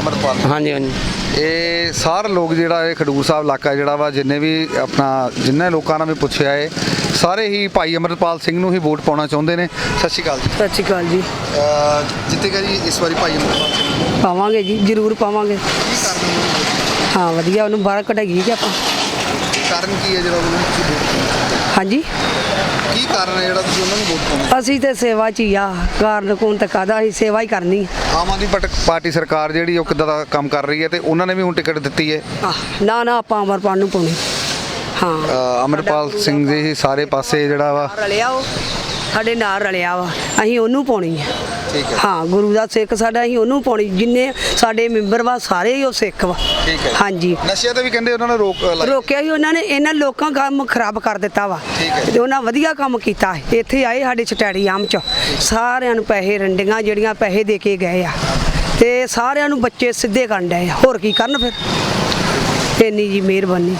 ਅਮਰਪਾਲ ਹਾਂਜੀ ਹਾਂਜੀ। ਇਹ ਸਾਰੇ ਲੋਕ ਜਿਹੜਾ ਇਹ ਖਡੂਰ ਸਾਹਿਬ ਇਲਾਕਾ ਜਿਹੜਾ ਵਾ ਜਿੰਨੇ ਵੀ ਆਪਣਾ ਜਿੰਨੇ ਲੋਕਾਂ ਨਾਲ ਵੀ ਪੁੱਛਿਆ ਏ ਸਾਰੇ ਹੀ ਭਾਈ ਅਮਰਪਾਲ ਸਿੰਘ ਨੂੰ ਹੀ ਵੋਟ ਪਾਉਣਾ ਚਾਹੁੰਦੇ ਨੇ। ਸਤਿ ਸ਼੍ਰੀ ਅਕਾਲ ਜੀ। ਸਤਿ ਸ਼੍ਰੀ ਅਕਾਲ ਜੀ। ਜਿੱਤੇਗਾ ਜੀ ਇਸ ਵਾਰੀ ਭਾਈ ਅਮਰਪਾਲ ਸਿੰਘ ਪਾਵਾਂਗੇ ਜੀ ਜ਼ਰੂਰ ਪਾਵਾਂਗੇ। ਹਾਂ ਵਧੀਆ ਉਹਨੂੰ ਬਾਹਰ ਕਢਾਈਏ ਕਿ ਆਪਾਂ। ਕਾਰਨ ਕੀ ਹੈ ਜਿਹੜਾ ਉਹਨਾਂ ਹਾਂਜੀ? ਕੀ ਕਾਰਨ ਹੈ ਜਿਹੜਾ ਤੁਸੀਂ ਉਹਨਾਂ ਨੂੰ ਵੋਟ ਪਾਉਣਾ ਅਸੀਂ ਤੇ ਸੇਵਾ ਚ ਹੀ ਆ ਕਾਰਨ ਕੋਣ ਤਾਂ ਕਾਦਾ ਅਸੀਂ ਸੇਵਾ ਹੀ ਕਰਨੀ ਆਮ ਆਦਮੀ ਪਟ- ਪਾਰਟੀ ਸਰਕਾਰ ਜਿਹੜੀ ਉਹ ਕਿੱਦਾਂ ਦਾ ਕੰਮ ਕਰ ਰਹੀ ਹੈ ਤੇ ਉਹਨਾਂ ਨੇ ਵੀ ਹੁਣ ਟਿਕਟ ਦਿੱਤੀ ਹੈ? ਨਾ ਨਾ ਆਪਾਂ ਅਮਰਪਾਲ ਨੂੰ ਪਾਉਣੀ। ਹਾਂ। ਅਮਰਪਾਲ ਸਿੰਘ ਜੀ ਸਾਰੇ ਪਾਸੇ ਜਿਹੜਾ ਵਾ। ਰਲਿਆ ਉਹ। ਸਾਡੇ ਨਾਲ ਰਲਿਆ ਵਾ। ਅਸੀਂ ਉਹਨੂੰ ਪਾਉਣੀ ਆ। ਠੀਕ ਹੈ। ਹਾਂ ਗੁਰੂ ਦਾ ਸਿੱਖ ਸਾਡਾ ਅਸੀਂ ਉਹਨੂੰ ਪਾਉਣੀ। ਜਿੰਨੇ ਸਾਡੇ ਮੈਂਬਰ ਵਾ ਸਾਰੇ ਹੀ ਉਹ ਸਿੱਖ ਵਾ। ਠੀਕ ਹੈ। ਹਾਂਜੀ। ਨਸ਼ਿਆਂ ਤੇ ਵੀ ਕਹਿੰਦੇ ਉਹਨਾਂ ਨੇ ਰੋਕ ਲਾਈ। ਰੋਕਿਆ ਹੀ ਉਹਨਾਂ ਨੇ ਇਹਨਾਂ ਲੋਕਾਂ ਕੰਮ ਖਰਾਬ ਕਰ ਦਿੱਤਾ ਵਾ। ਠੀਕ ਹੈ। ਤੇ ਉਹਨਾਂ ਵਧੀਆ ਕੰਮ ਕੀਤਾ ਇੱਥੇ ਆਏ ਸਾਡੇ ਚਟੈੜੀ ਆਮ ਚ। ਸਾਰਿਆਂ ਨੂੰ ਪੈਸੇ ਰੰਡੀਆਂ ਜਿਹੜੀਆਂ ਪੈਸੇ ਦੇ ਕੇ ਗਏ ਆ। ਤੇ ਸਾਰਿਆਂ ਨੂੰ ਬੱਚੇ ਸਿੱਧੇ ਕਰਨ ਡਏ ਆ। ਹੋਰ ਕੀ ਕਰਨ ਫਿਰ? ਇੰਨੀ ਜੀ ਮਿਹਰਬਾਨੀ।